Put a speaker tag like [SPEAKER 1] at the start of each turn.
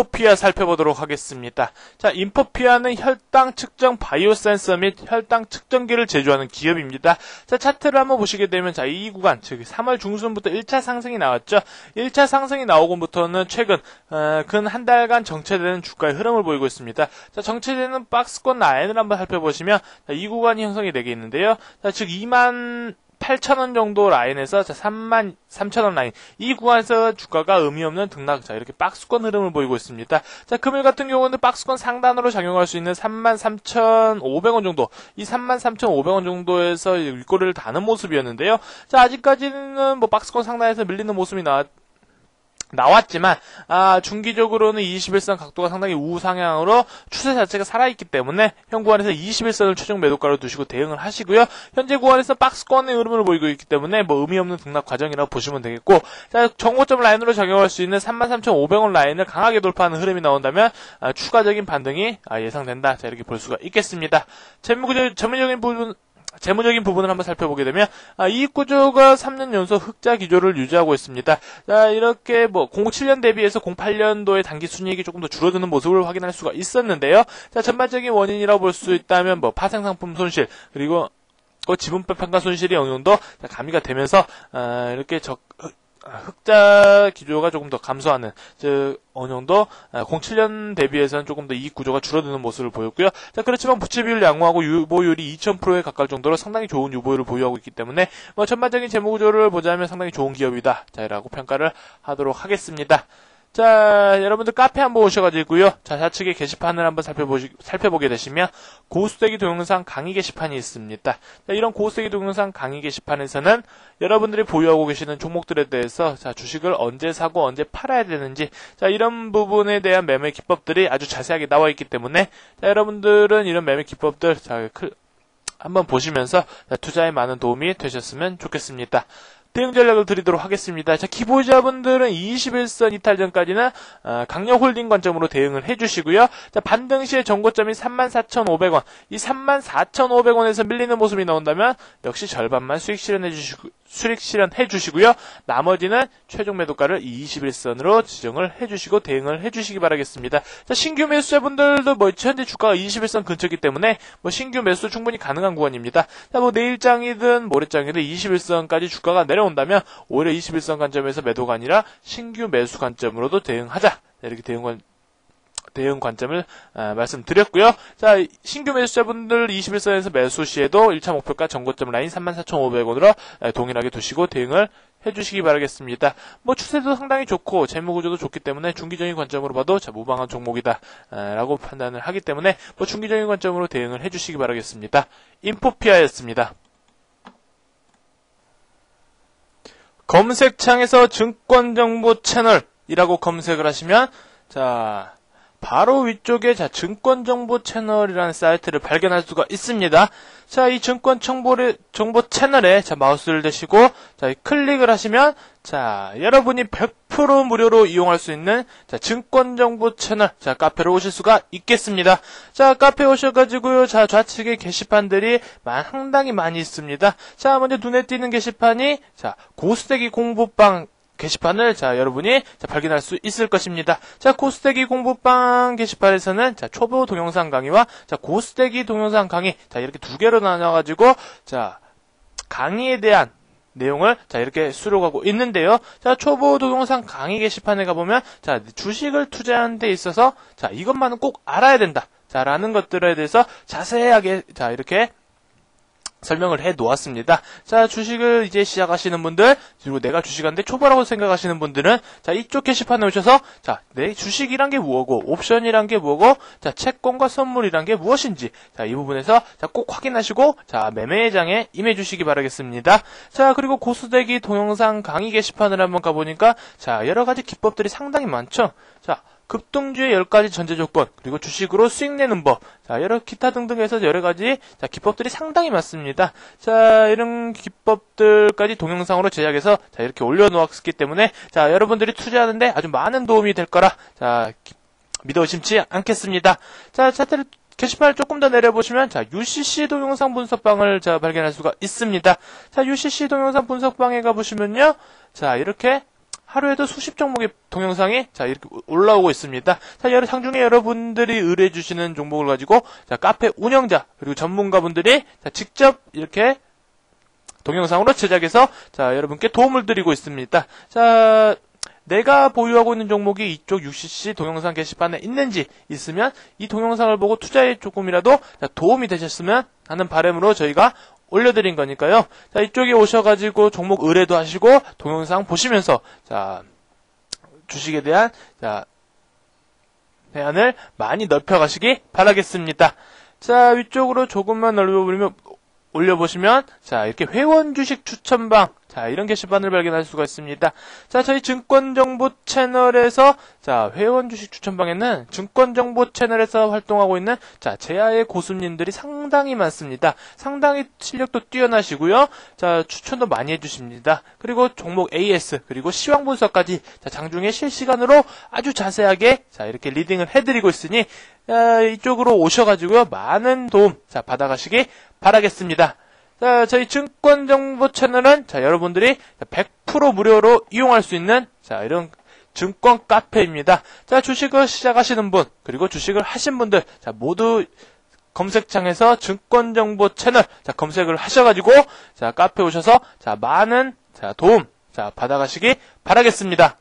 [SPEAKER 1] 인포피아 살펴보도록 하겠습니다. 자, 인포피아는 혈당 측정 바이오 센서 및 혈당 측정기를 제조하는 기업입니다. 자, 차트를 한번 보시게 되면 자, 이 구간, 즉 3월 중순부터 1차 상승이 나왔죠. 1차 상승이 나오고부터는 최근 어, 근한 달간 정체되는 주가의 흐름을 보이고 있습니다. 자, 정체되는 박스권 라인을 한번 살펴보시면 자, 이 구간이 형성이 되게 있는데요. 자, 즉 2만 8,000원 정도 라인에서 자 3만 3,000원 라인 이 구간에서 주가가 의미 없는 등락 자 이렇게 박스권 흐름을 보이고 있습니다. 자 금일 같은 경우는 박스권 상단으로 작용할 수 있는 3만 3,500원 정도 이 3만 3,500원 정도에서 윗꼬리를 다는 모습이었는데요. 자 아직까지는 뭐 박스권 상단에서 밀리는 모습이 나왔 나왔지만 아, 중기적으로는 21선 각도가 상당히 우상향으로 추세 자체가 살아있기 때문에 현 구간에서 21선을 최종 매도가로 두시고 대응을 하시고요. 현재 구간에서 박스권의 흐름을 보이고 있기 때문에 뭐 의미 없는 등락 과정이라고 보시면 되겠고 자, 정고점 라인으로 작용할 수 있는 33,500원 라인을 강하게 돌파하는 흐름이 나온다면 아, 추가적인 반등이 아, 예상된다. 자, 이렇게 볼 수가 있겠습니다. 재무적, 전문적인 부분 재무적인 부분을 한번 살펴보게 되면 아, 이익 구조가 3년 연속 흑자 기조를 유지하고 있습니다. 자, 이렇게 뭐 07년 대비해서 08년도의 단기 순이익이 조금 더 줄어드는 모습을 확인할 수가 있었는데요. 자, 전반적인 원인이라고 볼 수 있다면 뭐 파생 상품 손실 그리고 그 지분법 평가 어느 정도 가미가 되면서 아, 이렇게 적 흑자 기조가 조금 더 감소하는 즉 어느 정도 07년 대비해서는 조금 더 이익 구조가 줄어드는 모습을 보였고요. 자 그렇지만 부채 비율 양호하고 유보율이 2000%에 가까울 정도로 상당히 좋은 유보율을 보유하고 있기 때문에 뭐 전반적인 재무 구조를 보자면 상당히 좋은 기업이다. 자라고 평가를 하도록 하겠습니다. 자, 여러분들 카페 한번 오셔가지고요. 자, 좌측에 게시판을 한번 살펴보시, 살펴보게 되시면 고수대기 동영상 강의 게시판이 있습니다. 자, 이런 고수대기 동영상 강의 게시판에서는 여러분들이 보유하고 계시는 종목들에 대해서 자, 주식을 언제 사고 언제 팔아야 되는지 자, 이런 부분에 대한 매매 기법들이 아주 자세하게 나와 있기 때문에 자, 여러분들은 이런 매매 기법들 자, 클, 한번 보시면서 투자에 많은 도움이 되셨으면 좋겠습니다. 대응 전략을 드리도록 하겠습니다. 자, 기보자분들은 21선 이탈 전까지는 어, 강력홀딩 관점으로 대응을 해주시고요. 자, 반등 시의 정고점이 34,500원. 이 34,500원에서 밀리는 모습이 나온다면 역시 절반만 수익 실현해 주시고 수익 실현해 주시고요. 나머지는 최종 매도가를 21선으로 지정을 해 주시고 대응을 해 주시기 바라겠습니다. 자, 신규 매수자분들도 뭐 현재 주가가 21선 근처이기 때문에 뭐 신규 매수 충분히 가능한 구간입니다. 자, 뭐 내일장이든 모레장이든 21선까지 주가가 내려온다면 오히려 21선 관점에서 매도가 아니라 신규 매수 관점으로도 대응하자. 이렇게 대응 관 대응 관점을 아, 말씀드렸고요. 자, 신규 매수자분들 21선에서 매수 시에도 1차 목표가 정고점 라인 34,500원으로 아, 동일하게 두시고 대응을 해주시기 바라겠습니다. 뭐 추세도 상당히 좋고 재무 구조도 좋기 때문에 중기적인 관점으로 봐도 자, 무방한 종목이다라고 아, 판단을 하기 때문에 뭐 중기적인 관점으로 대응을 해주시기 바라겠습니다. 인포피아였습니다. 검색창에서 증권정보 채널이라고 검색을 하시면 자 바로 위쪽에 자 증권 정보 채널이라는 사이트를 발견할 수가 있습니다. 자, 이 증권 정보를 정보 채널에 자 마우스를 대시고 자 클릭을 하시면 자 여러분이 100% 무료로 이용할 수 있는 자 증권 정보 채널 자 카페로 오실 수가 있겠습니다. 자 카페 오셔가지고요 자 좌측에 게시판들이 상당히 많이 있습니다. 자 먼저 눈에 띄는 게시판이 자 고스대기 공부방 게시판을 자 여러분이 자, 발견할 수 있을 것입니다. 자 고스테기 공부방 게시판에서는 자 초보 동영상 강의와 자 고스테기 동영상 강의 자 이렇게 두 개로 나눠가지고 자 강의에 대한 내용을 자 이렇게 수록하고 있는데요. 자 초보 동영상 강의 게시판에 가보면 자 주식을 투자하는 데 있어서 자 이것만은 꼭 알아야 된다. 자라는 것들에 대해서 자세하게 자 이렇게 설명을 해 놓았습니다. 자, 주식을 이제 시작하시는 분들, 그리고 내가 주식한데 초보라고 생각하시는 분들은, 자, 이쪽 게시판에 오셔서, 자, 내 주식이란 게 뭐고, 옵션이란 게 뭐고, 자, 채권과 선물이란 게 무엇인지, 자, 이 부분에서, 자, 꼭 확인하시고, 자, 매매장에 임해 주시기 바라겠습니다. 자, 그리고 고수대기 동영상 강의 게시판을 한번 가보니까, 자, 여러 가지 기법들이 상당히 많죠? 자, 급등주의 10가지 전제 조건, 그리고 주식으로 수익 내는 법, 자, 여러 기타 등등해서 여러 가지 자, 기법들이 상당히 많습니다. 자, 이런 기법들까지 동영상으로 제작해서 자, 이렇게 올려놓았기 때문에 자, 여러분들이 투자하는데 아주 많은 도움이 될 거라 자, 믿어 의심치 않겠습니다. 자, 차트를 게시판을 조금 더 내려보시면 자 UCC 동영상 분석방을 자 발견할 수가 있습니다. 자 UCC 동영상 분석방에 가보시면요, 자 이렇게 하루에도 수십 종목의 동영상이 자 이렇게 올라오고 있습니다. 자 여러 상중에 여러분들이 의뢰해 주시는 종목을 가지고 자 카페 운영자 그리고 전문가분들이 자 직접 이렇게 동영상으로 제작해서 자 여러분께 도움을 드리고 있습니다. 자 내가 보유하고 있는 종목이 이쪽 UCC 동영상 게시판에 있는지 있으면 이 동영상을 보고 투자에 조금이라도 도움이 되셨으면 하는 바람으로 저희가 올려드린 거니까요. 자, 이쪽에 오셔가지고 종목 의뢰도 하시고 동영상 보시면서 자, 주식에 대한 자, 대안을 많이 넓혀가시기 바라겠습니다. 자, 위쪽으로 조금만 넓혀보면 올려보시면 자 이렇게 회원 주식 추천방 자 이런 게시판을 발견할 수가 있습니다. 자 저희 증권정보 채널에서 자 회원 주식 추천방에는 증권정보 채널에서 활동하고 있는 자 제야의 고수님들이 상당히 많습니다. 상당히 실력도 뛰어나시고요. 자 추천도 많이 해주십니다. 그리고 종목 AS 그리고 시황 분석까지 자 장중에 실시간으로 아주 자세하게 자 이렇게 리딩을 해드리고 있으니 자, 이쪽으로 오셔가지고요 많은 도움 자 받아가시기 바라겠습니다. 자, 저희 증권 정보 채널은 자, 여러분들이 100% 무료로 이용할 수 있는 자, 이런 증권 카페입니다. 자, 주식을 시작하시는 분, 그리고 주식을 하신 분들, 자, 모두 검색창에서 증권 정보 채널 자, 검색을 하셔 가지고 자, 카페 오셔서 자, 많은 자, 도움 자, 받아가시기 바라겠습니다.